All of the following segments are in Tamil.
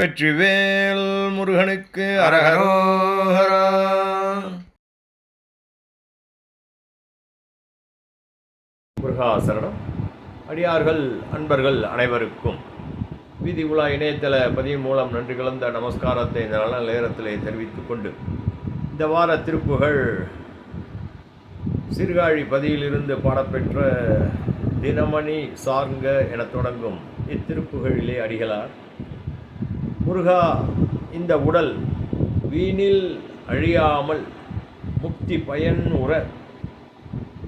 வெற்றிவேல் முருகனுக்கு அரகரோஹரா முருகாசரணம் அடியார்கள் அன்பர்கள் அனைவருக்கும் வீதி உலா இணையதள பதிவு மூலம் நன்றி கலந்த நமஸ்காரத்தை இந்த நல்ல நேரத்திலே தெரிவித்துக் கொண்டு இந்த வார திருப்புகள் சீர்காழி பதியிலிருந்து பாடப்பெற்ற தினமணி சார்ங்க என தொடங்கும் இத்திருப்புகளிலே அடிகளார். முருகா இந்த உடல் வீணில் அழியாமல் முக்தி பயன் உற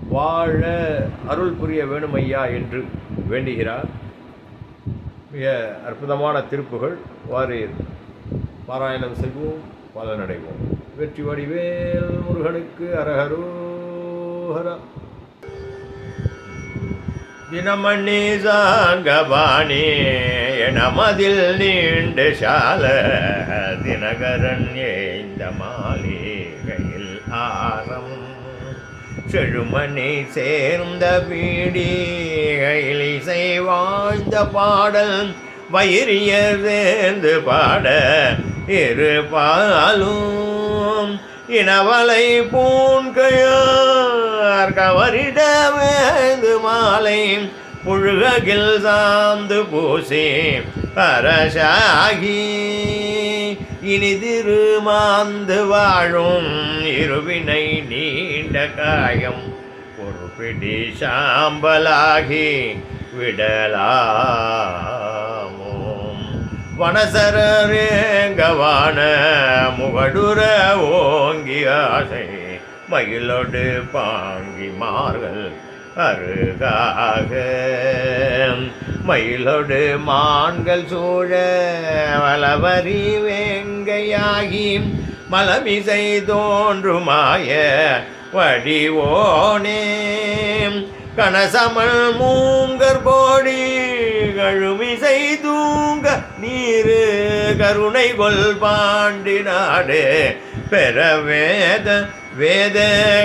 வாழ அருள் புரிய வேணுமையா என்று வேண்டுகிறார். மிக அற்புதமான திருப்புகள். வாரீர் பாராயணம் செய்வோம் பலனடைவோம். வெற்றி வடிவேல் முருகனுக்கு அரகரோஹரா தினமணி சாங்கபாணி எனமதில் நீண்டு சால. தினகரன் ஏந்த மாளிகையில் ஆரம். செழுமணி சேர்ந்த பீடிகையில் இசை வாழ்ந்த பாடல். வயிறியர் சேர்ந்து பாட இருபாலும் இனவலை பூண்கையார் கவரிட மாலை புழுககில் சாந்து பூசி பரசாகி. இனி திருமாந்து வாழும் இருவினை நீண்ட காயம் ஒரு பிடி சாம்பலாகி விடலாமோ? வனசரேங்கவான முகடுர ஓங்கி ஆசை மயிலோடு பாங்கி மார்கள் அருகாக மயிலோடு மான்கள் சூழ வளவரி வேங்கையாகி மலமிசை தோன்றுமாய வடிவோனே. கனசமல் மூங்கர் கோடி கழுமிசை தூங்க நீரு கருணை கொல் பாண்டி நாடு பெற வேத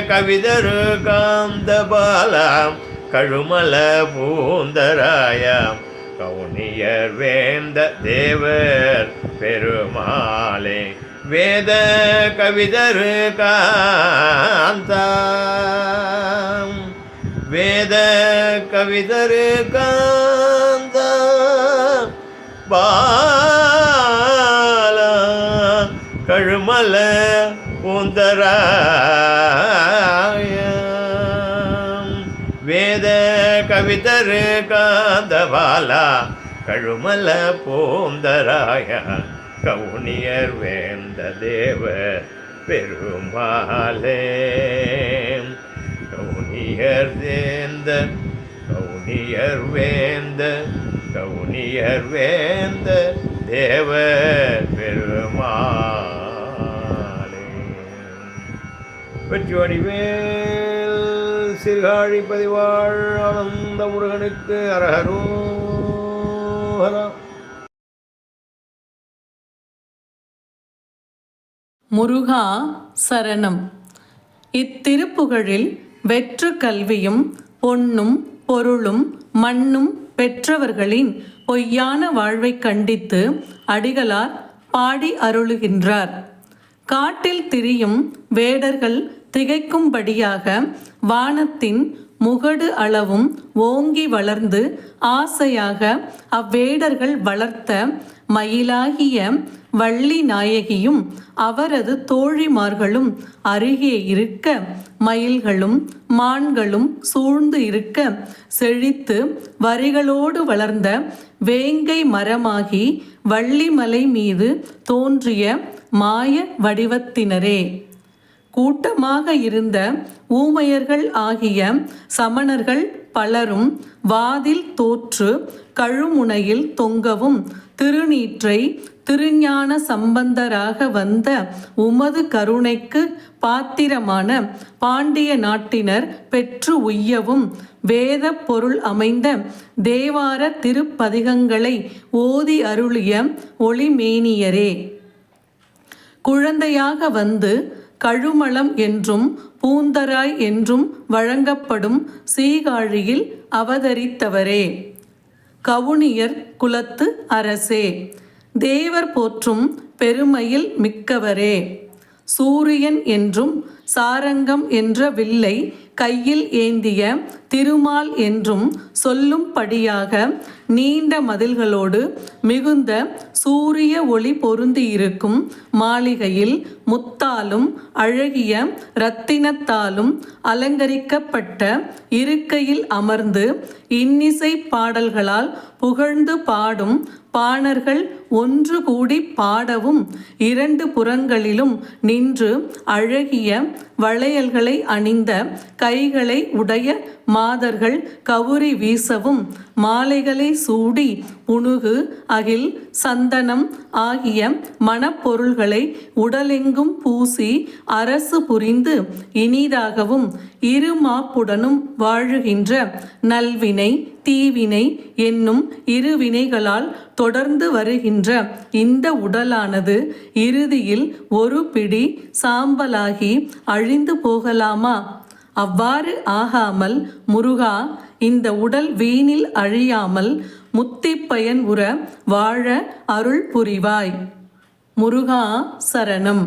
கவிதரு காந்த பாலாம் கழுமல பூந்தராயாம். கவுனியர் வேந்த தேவர் பெருமாளே வேத கவிதரு காந்தாம் வேத கவிதரு காந்த பால கழுமல பூந்தராய வேத கவிதரு காந்தபாலா கழுமல பூந்தராய கவுனியர் வேந்த தேவ பெருமாளே. கவுனியர் வேந்த கவுனியர் வேந்த கவுனியர் வேந்த தேவர் வெற்றி சிறுகாழி பதிவாழ் ஆனந்த முருகனுக்கு அரகரோஹரா முருகா சரணம். இத்திருப்புகழில் வெற்று கல்வியும் பொன்னும் பொருளும் மண்ணும் பெற்றவர்களின் பொய்யான வாழ்வைக் கண்டித்து அடிகளார் பாடி அருளுகின்றார். காட்டில் திரியும் வேடர்கள் திகைக்கும்படியாக வானத்தின் முகடு அளவும் ஓங்கி வளர்ந்து ஆசையாக அவ்வேடர்கள் வளர்த்த மயிலாகிய வள்ளி நாயகியும் அவரது தோழிமார்களும் அருகே இருக்க மயில்களும் மான்களும் சூழ்ந்து இருக்க செழித்து வரிகளோடு வளர்ந்த வேங்கை மரமாகி வள்ளிமலை மீது தோன்றிய மாய வடிவத்தினரே. கூட்டமாக இருந்த ஊமையர்கள் ஆகிய சமணர்கள் பலரும் வாதில் தோற்று கழுமுனையில் தொங்கவும் திருநீற்றை திருஞான சம்பந்தராக வந்த உமது கருணைக்கு பாத்திரமான பாண்டிய நாட்டினர் பெற்று உய்யவும் வேத பொருள் அமைந்த தேவார திருப்பதிகங்களை ஓதி அருளிய ஒளிமேனியரே. குழந்தையாக வந்து கழுமலம் என்றும் பூந்தராய் என்றும் வழங்கப்படும் சீகாழியில் அவதரித்தவரே. கவுனியர் குலத்து அரசே தேவர் போற்றும் பெருமையில் மிக்கவரே. சூரியன் என்றும் சாரங்கம் என்ற வில்லை கையில் ஏந்திய திருமால் என்றும் சொல்லும்படியாக நீண்ட மதில்களோடு மிகுந்த சூரிய ஒளி பொருந்தியிருக்கும் மாளிகையில் முத்தாலும் அழகிய இரத்தினத்தாலும் அலங்கரிக்கப்பட்ட இருக்கையில் அமர்ந்து இன்னிசை பாடல்களால் புகழ்ந்து பாடும் பாணர்கள் ஒன்று கூடி பாடவும் இரண்டு புறங்களிலும் நின்று அழகிய வளையல்களை அணிந்த கைகளை உடைய மாதர்கள் கவுரி வீசவும் மாலைகளை சூடி உணுகு அகில் சந்தனம் ஆகிய மணப்பொருள்களை உடலெங்கும் பூசி அரசு புரிந்து இனிதாகவும் இருமாப்புடனும் வாழுகின்ற நல்வினை தீவினை என்னும் இரு வினைகளால் தொடர்ந்து வருகின்ற இந்த உடலானது இறுதியில் ஒரு பிடி சாம்பலாகி அழிந்து போகலாமா? அவ்வாறு ஆகாமல் முருகா இந்த உடல் வீணில் அழியாமல் முத்திப்பயன் உற வாழ அருள் புரிவாய். முருகா சரணம்.